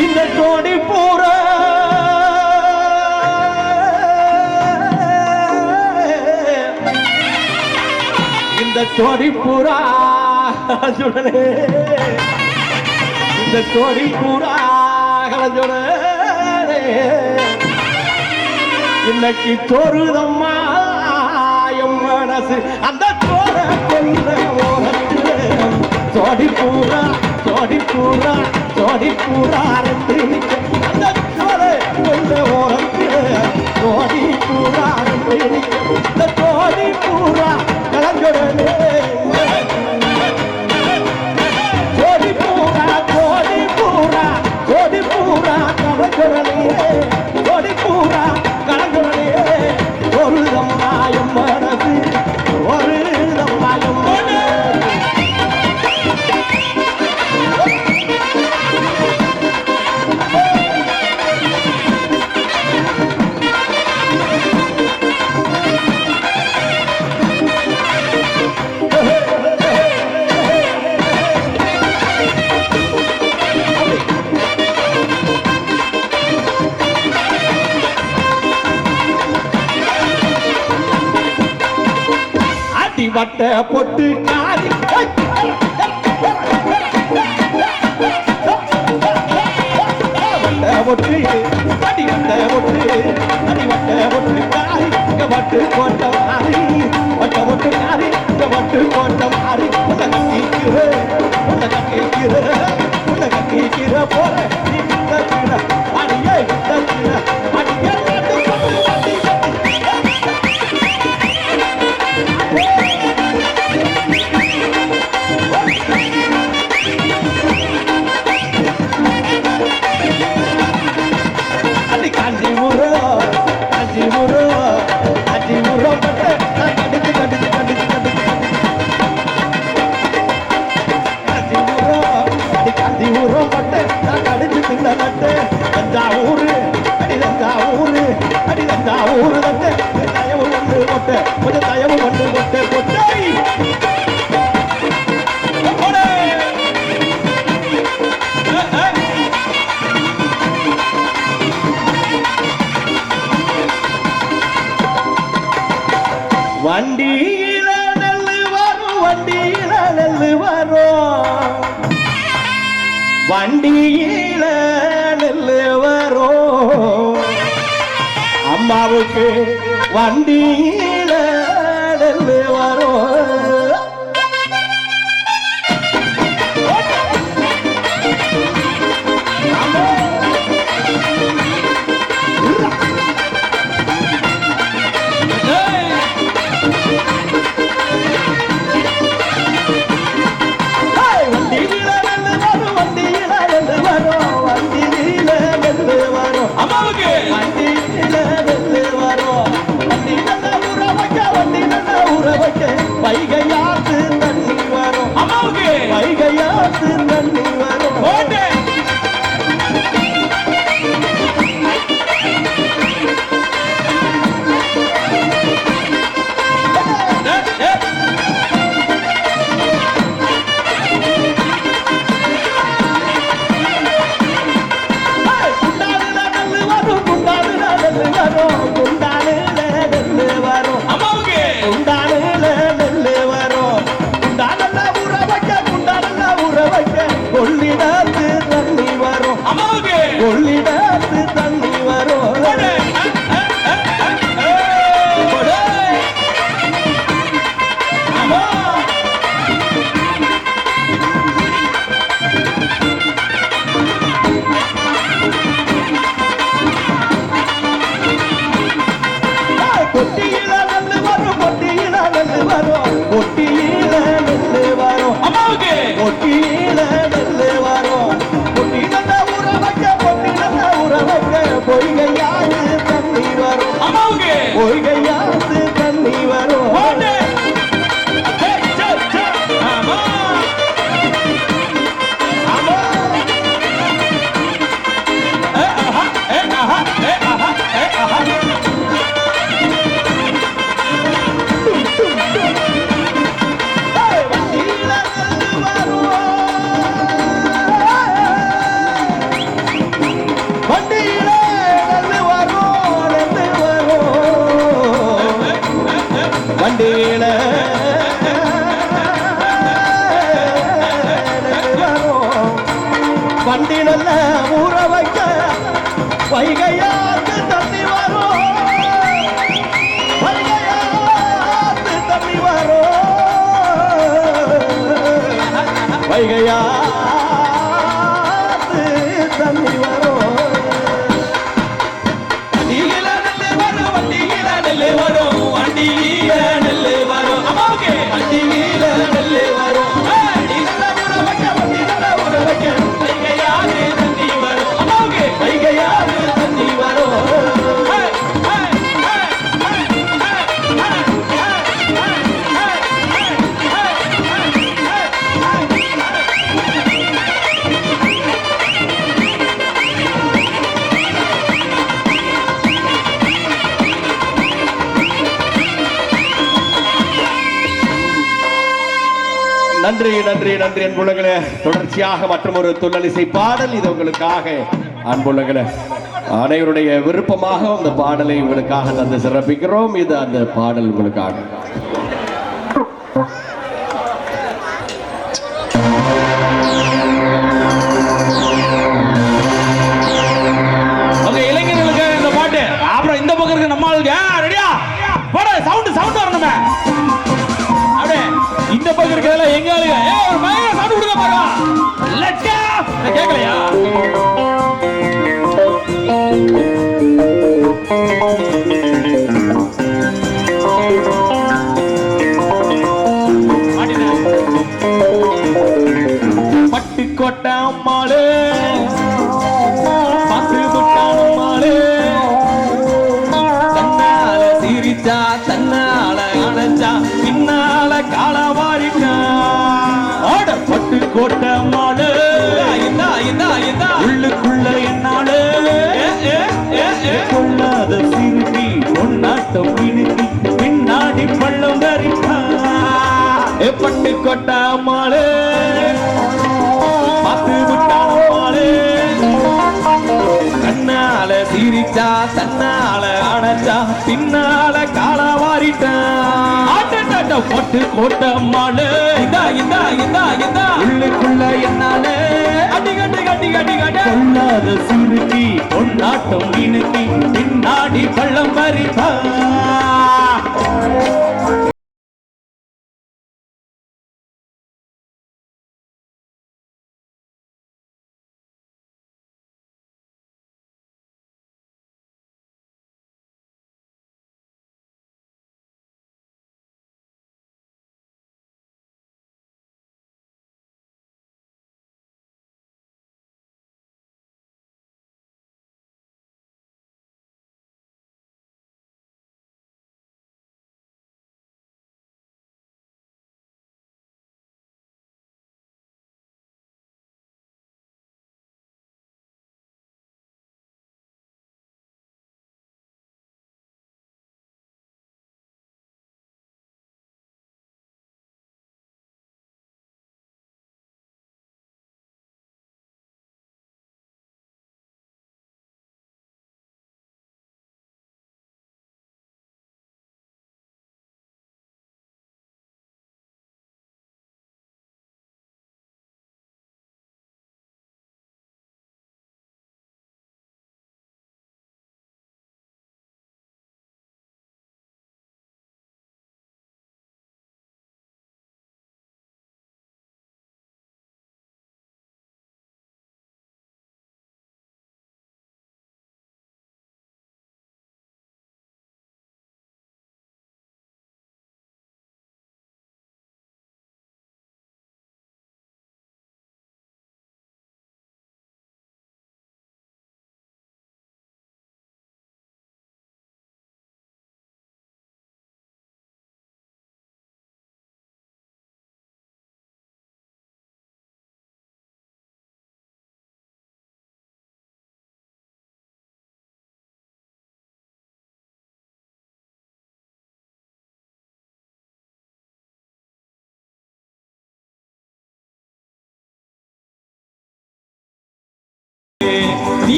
இந்த கோடி போற இந்த கோடி பூரா. சுடலே இந்த கோடி பூரா. கலஞ்சுடலே இன்னைக்கு தோறுதம்மா மனசு. அந்த தோற கொண்ட ஓரத்தில் தோடி பூரா. ஜோடி பூரா ஜோடி பூரா அந்த ஓரத்தில் ஜோடி பூரா இந்த ஜோடி பூரா கலந்துடனே. பொட்டு காரி பொட்டு அடி வந்த பொட்டு அடி வந்த பொட்டு காரி இங்க பட்டு போட்ட மாறி. வட்ட பொட்டு காரி இங்க பட்டு போட்ட மாறி உள்ள கட்டிக்கிற போற அடியே அடியே நல்ல ஊற வைக்க வைகையாத்து தண்ணி வரும். வைகையாத்து தண்ணி வரும். வைகையா நன்றி நன்றி நன்றி அன்புள்ளங்களே தொடர்ச்சியாக மற்றும் ஒரு துள்ளலிசை பாடல் இது உங்களுக்காக. அன்புள்ளங்களே அனைவருடைய விருப்பமாக அந்த பாடலை உங்களுக்காக தந்து சிறப்பிக்கிறோம். இது அந்த பாடல் உங்களுக்காக. கேட்கலையா ஏ பட்டுக்கோட்டை அம்மாளே பார்த்து விட்டான் கண்ணால சிரிச்சா தன்னால அணைச்சா பின்னால காலவாரிட்டான் ஆட்டட்டாட்ட போட்டு கோட்ட மாடு இதா இந்தா இந்தா இந்தா. உள்ளுக்குள்ள என்னாலே அடி கட்டி கட்டி கட்டி கட்டி. கொள்ளாத சுருக்கி பொன்னாட்டம் இனுக்கி பின்னாடி பள்ளம் பறிப்பா.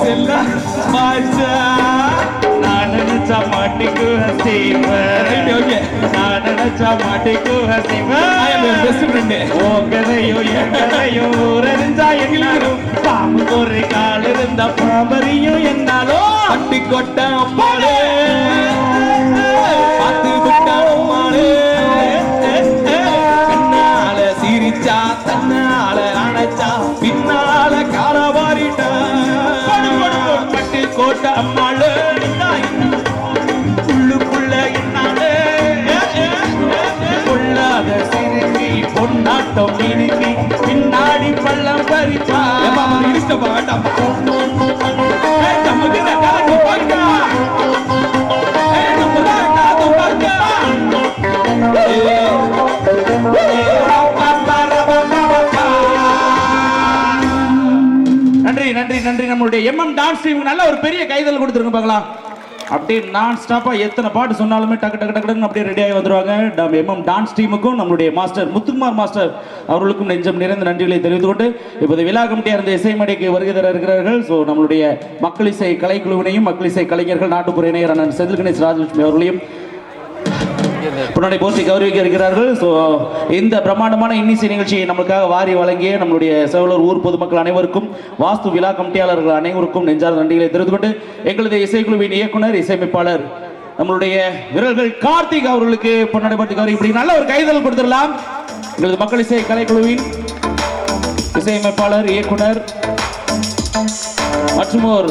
செல்ல மாச்சா நான் நினைச்சா மாட்டிக்குவேன் Right, okay. நான் அணைச்சா மாட்டிக்கு I am your best friend. ஓ கதையோ என் கதையோ ஊரறிஞ்சா என்னாலும் பாம்பு ஒரு கால் இருந்த பாம்பரியும் என்னாலும் பட்டி கொட்ட அம்மாளே நன்றி நன்றி நன்றி. நம்மளுடைய எம்எம் டான்ஸ் டீமுக்கு நல்ல ஒரு பெரிய கைதல் கொடுத்துருங்க பார்க்கலாம் அப்படியே நான் ஸ்டாப்பாக எத்தனை பாட்டு சொன்னாலுமே டக்கு டக்கு டக்கு அப்படியே ரெடியாகி வந்துருவாங்க. நம்ம எம்எம் டான்ஸ் டீமுக்கும் நம்மளுடைய மாஸ்டர் முத்துக்குமார் மாஸ்டர் அவர்களுக்கும் நெஞ்சம் நிறைந்த நன்றிகளை தெரிவித்துக் கொண்டு இப்போது விழா கமிட்டியாக இருந்த இசை மேடைக்கு வருகை தர இருக்கிறார்கள். ஸோ நம்மளுடைய மக்கள் இசை கலைக்குழுவினையும் மக்கள் இசை கலைஞர்கள் நாட்டுப்புற இணையர் அண்ணன் செந்தில் கணேஷ் ராஜலட்சுமி அவர்களையும் பொன்னாடை போஸ்டி கௌரவிக்க இருக்கிறார்கள். ஸோ இந்த பிரம்மாண்டமான இன்னிசை நிகழ்ச்சியை நம்மளுக்காக வாரி வழங்கிய நம்மளுடைய செவலூர் ஊர் பொதுமக்கள் அனைவருக்கும் வாஸ்து விழா கமிட்டியாளர்கள் அனைவருக்கும் நெஞ்சார் நன்றிகளை தெரிந்து கொண்டு எங்களது இசைக்குழுவின் இயக்குனர் இசையமைப்பாளர் நம்மளுடைய வீரர்கள் கார்த்திக் அவர்களுக்கு பொன்னாடை பற்றி இப்படி நல்ல ஒரு கைதல் கொடுத்துடலாம். எங்களது மக்கள் இசை கலைக்குழுவின் இசையமைப்பாளர் இயக்குனர் மற்றும் ஒரு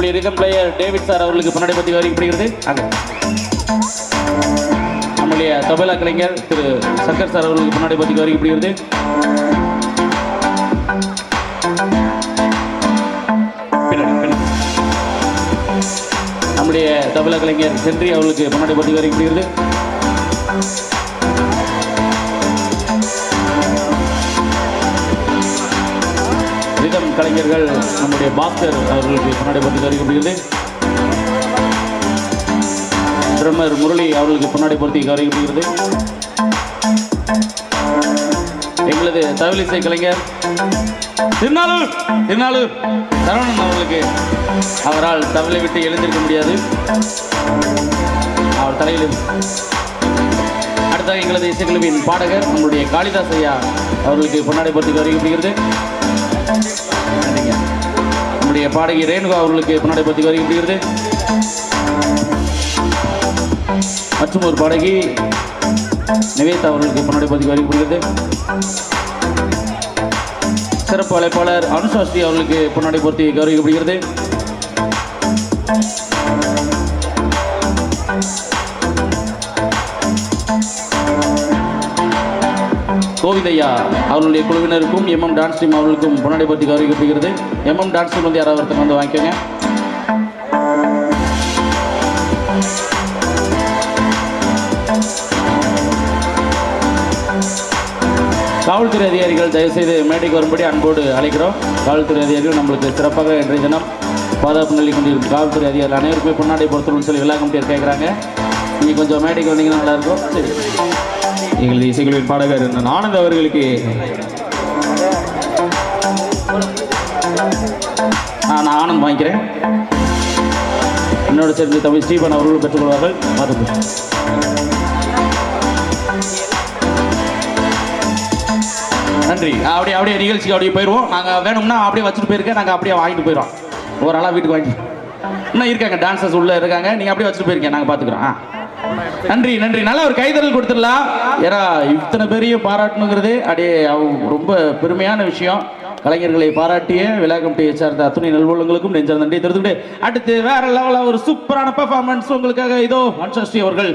நம்முடைய ரிதம் பிளேயர் டேவிட் சார் அவர்களுக்கு முன்னாடி பற்றி வரைக்கப்படுகிறது அங்க. நம்முடைய தபலா கலைஞர் திரு சங்கர் சார் அவர்களுக்கு முன்னாடி பற்றி வரைக்கப்படுகிறது நம்முடைய தபலா கலைஞர் சென்றி அவர்களுக்கு முன்னாடி பற்றி வரைக்கப்படுகிறது கலைஞர்கள் நம்முடைய பாஸ்கர் அவர்களுக்கு பின்னாடி பற்றி கருகப்படுகிறது ட்ரம்மர் முரளி அவர்களுக்கு பின்னாடி பொருத்தி கருகப்படுகிறது எங்களது தவிலிசை கலைஞர் திருநாளூர் திருநாளூர் சரவணன் அவர்களுக்கு அவரால் தவிலை விட்டு எழுந்திருக்க முடியாது. அவர் தலையில் அடுத்ததாக எங்களது இசைக்குழுவின் பாடகர் நம்முடைய காளிதாஸ் ஐயா அவர்களுக்கு பொன்னாடை பொருத்தி கவனிக்கப்படுகிறது நம்முடைய பாடகி ரேணுகா அவர்களுக்கு பின்னாடி பற்றி வருகிறது மற்றும் ஒரு பாடகி நிவேதா அவர்களுக்கு பின்னாடி பற்றி வருகிறது சிறப்பு அழைப்பாளர் அனுசாஸ்ரீ அவர்களுக்கு பொன்னாடை பொருத்தி கௌரவிக்கப்படுகிறது கோவிந்தையா அவர்களுடைய குழுவினருக்கும் எம்எம் டான்ஸ் டீம் அவர்களுக்கும் பொன்னாடை பற்றி கௌரவிக்கப்படுகிறது எம்எம் டான்ஸ் டீம் வந்து யாராவது ஒருத்தர் வந்து வாங்கிக்கோங்க. காவல்துறை அதிகாரிகள் தயவுசெய்து மேடைக்கு வரும்படி அன்போடு அழைக்கிறோம். காவல்துறை அதிகாரிகள் நம்மளுக்கு சிறப்பாக இன்றைய தினம் பாதுகாப்பு நிலை கொண்டிருக்கும் காவல்துறை அதிகாரிகள் அனைவருக்குமே பொன்னாடை பொறுத்தணும்னு சொல்லி விழா கமிட்டியர் கேட்குறாங்க. நீங்கள் கொஞ்சம் மேடைக்கு வந்தீங்கன்னா நல்லாயிருக்கும் சரி. எங்களது இசைக்குழுவின் பாடகர் ஆனந்த் அவர்களுக்கு நான் ஆனந்த் வாங்கிக்கிறேன். என்னோட சேர்ந்து தமிழ் ஸ்டீபன் அவர்களும் பெற்றுக்கொள்வார்கள் பார்த்துக்கோங்க நன்றி. அப்படியே அப்படியே நிகழ்ச்சிக்கு அப்படியே போயிடுவோம். நாங்கள் வேணும்னா அப்படியே வச்சுட்டு போயிருக்கேன். நாங்கள் அப்படியே வாங்கிட்டு போயிடுவோம் ஓரளவு வீட்டுக்கு வாங்கி. இன்னும் இருக்காங்க டான்சர்ஸ் உள்ளே இருக்காங்க. நீங்கள் அப்படியே வச்சுட்டு போயிருக்கேன் நாங்கள் பார்த்துக்குறோம். ஆ. நன்றி நன்றி. நல்லா ஒரு கைதறல் கொடுத்துடலாம். ஏன்னா இத்தனை பேரையும் பாராட்டணுங்கிறது அப்படியே ரொம்ப பெருமையான விஷயம். கலைஞர்களை பாராட்டிய விழா கமிட்டியை சார்ந்த அத்துணை நல்வலங்களுக்கும் நெஞ்சார் நன்றி தெரிவித்துக்கிட்டு அடுத்து வேற லெவலில் ஒரு சூப்பரான பெர்ஃபார்மன்ஸ் உங்களுக்காக இதோ மன்சஸ்ரீ அவர்கள்.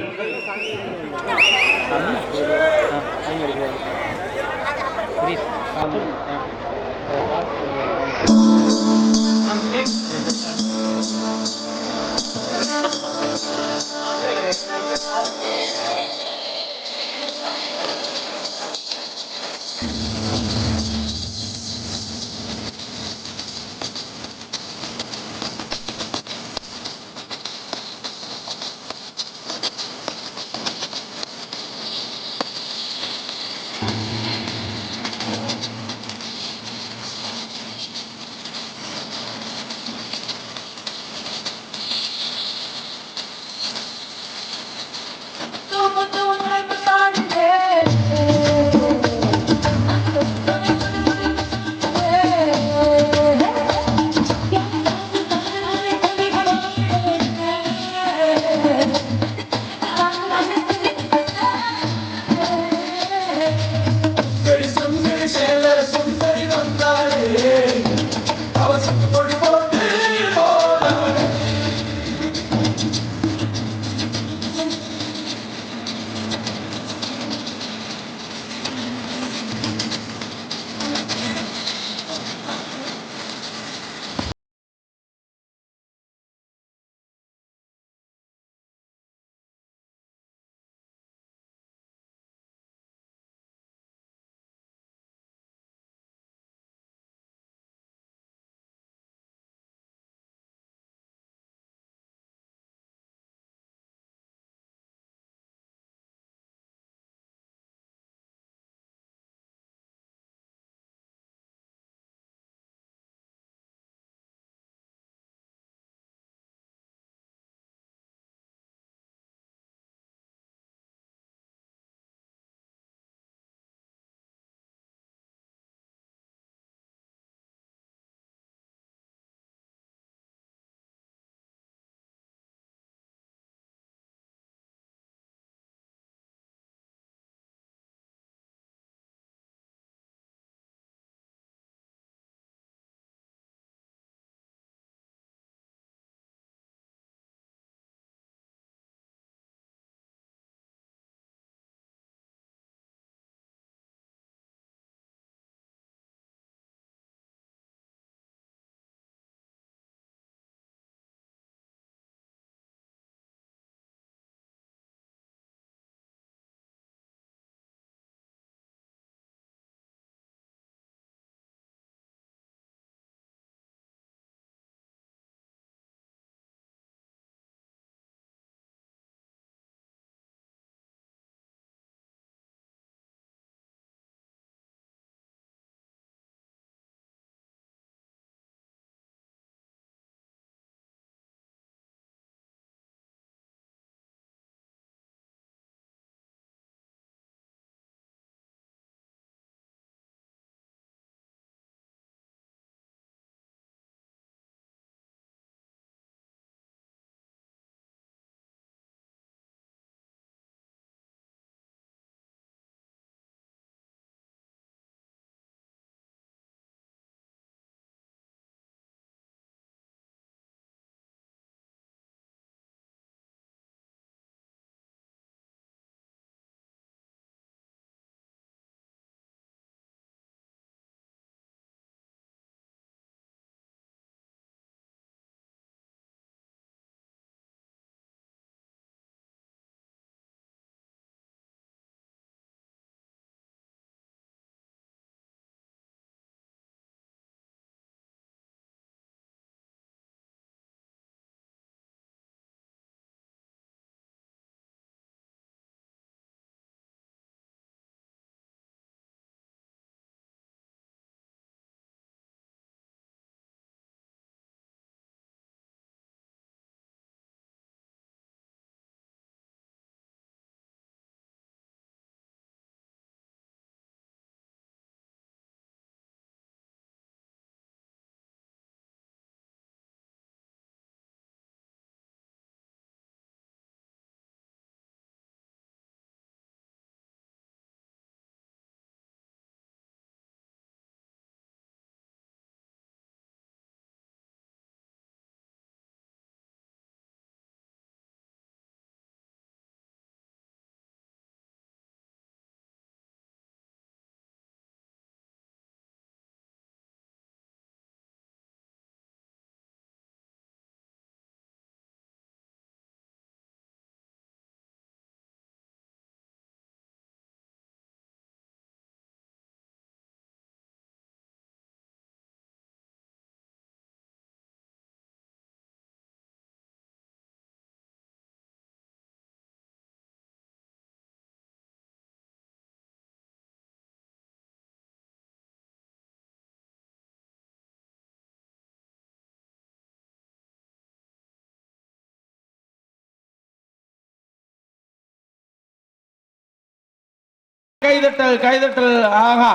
கைதட்டல் கைதட்டல் ஆஹா.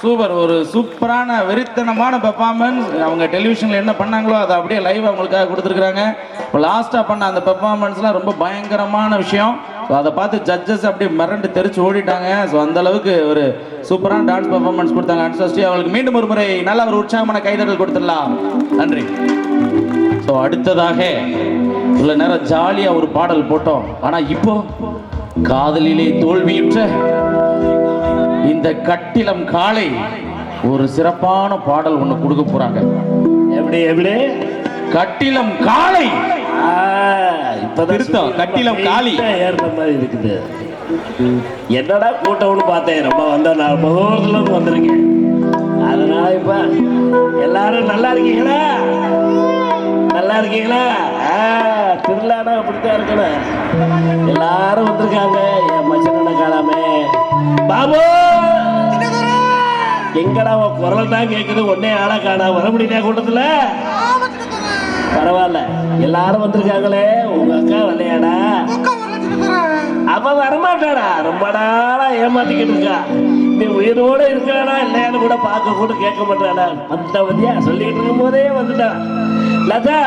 சூப்பர். ஒரு சூப்பரான வெறித்தனமான பெர்ஃபார்மன்ஸ் அவங்க டெலிவிஷனில் என்ன பண்ணாங்களோ அதை அப்படியே லைவ் அவங்களுக்காக கொடுத்துருக்குறாங்க. இப்போ லாஸ்ட்டாக பண்ண அந்த பெர்ஃபார்மன்ஸ்லாம் ரொம்ப பயங்கரமான விஷயம். ஸோ அதை பார்த்து ஜட்ஜஸ் அப்படியே மிரண்டு தெரிச்சு ஓடிட்டாங்க. ஸோ அந்த அளவுக்கு ஒரு சூப்பரான டான்ஸ் பெர்ஃபார்மன்ஸ் கொடுத்தாங்க. அன்சஸ்டி அவங்களுக்கு மீண்டும் ஒரு முறை நல்ல ஒரு உற்சாகமான கைதட்டல் கொடுத்துடலாம். நன்றி. ஸோ அடுத்ததாக இவ்வளோ நேரம் ஜாலியாக ஒரு பாடல் போட்டோம். ஆனால் இப்போ காதலிலே தோல்வியுற்ற இந்த கட்டிலம் காளை ஒரு சிறப்பான பாடல் ஒன்று கொடுக்க போறாங்க. எப்படி எப்படி? கட்டிலம் காளை. ஆ, இப்பதான் கட்டிலம். வீட்டை ஏறுன மாதிரி இருக்குது. என்னடா கூட்டம்னு பார்த்தேன்? ரொம்ப வந்த நான் ரொம்ப தூரத்துல வந்திருக்கேன். அதனால இப்ப எல்லாரும் நல்லா இருக்கீங்களா? நல்லா இருக்கீங்களா? திருவிழானா அப்படித்தான் இருக்கணும். எல்லாரும் வந்திருக்காங்க. என் மச்சனை காணாமே பாபு! எங்கடா உன் குரல் தான் கேட்குது ஒன்னே ஆளா காணா? வர முடியல கூட்டத்தில்? பரவாயில்ல. எல்லாரும் வந்திருக்காங்களே. உங்க அக்கா வரலையாடா? அவ வரமாட்டாடா. ரொம்ப நாளா ஏமாத்திக்கிட்டு இருக்கா. நீ உயிரோட இருக்கானா இல்லையான்னு கூட பார்க்க கூட கேட்க மாட்டாடா. வந்த வந்தியா? சொல்லிக்கிட்டு இருக்கும் போதே வந்துட்டான். லதா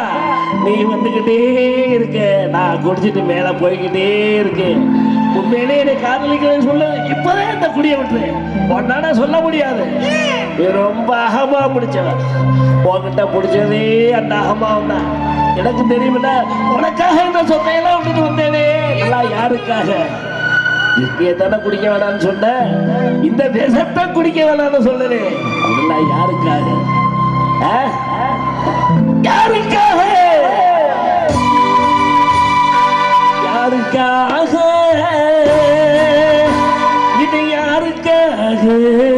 நீ வந்துகிட்டே இருக்க. நான் குடிச்சிட்டு மேல போய்கிட்டே இருக்கேன். உண்மையிலே என்னை காதலிக்கிறேன் சொல்ல இப்பவே இந்த குடிய விட்டுறேன். ஒன்னாடா சொல்ல முடியாது. ரொம்ப அகமா பிடிச்சவன். உங்ககிட்ட பிடிச்சதே அந்த அகமாவும் தான். எனக்கு தெரியுமில்ல உனக்காக இந்த சொத்தையெல்லாம் விட்டுட்டு வந்தேனே. எல்லாம் யாருக்காக? இந்தியத்தானே குடிக்க வேணாம்னு சொன்ன. இந்த தேசத்தை குடிக்க வேணாம்னு சொல்லுறேன். அதெல்லாம் யாருக்காக? யாருக்காக Hey.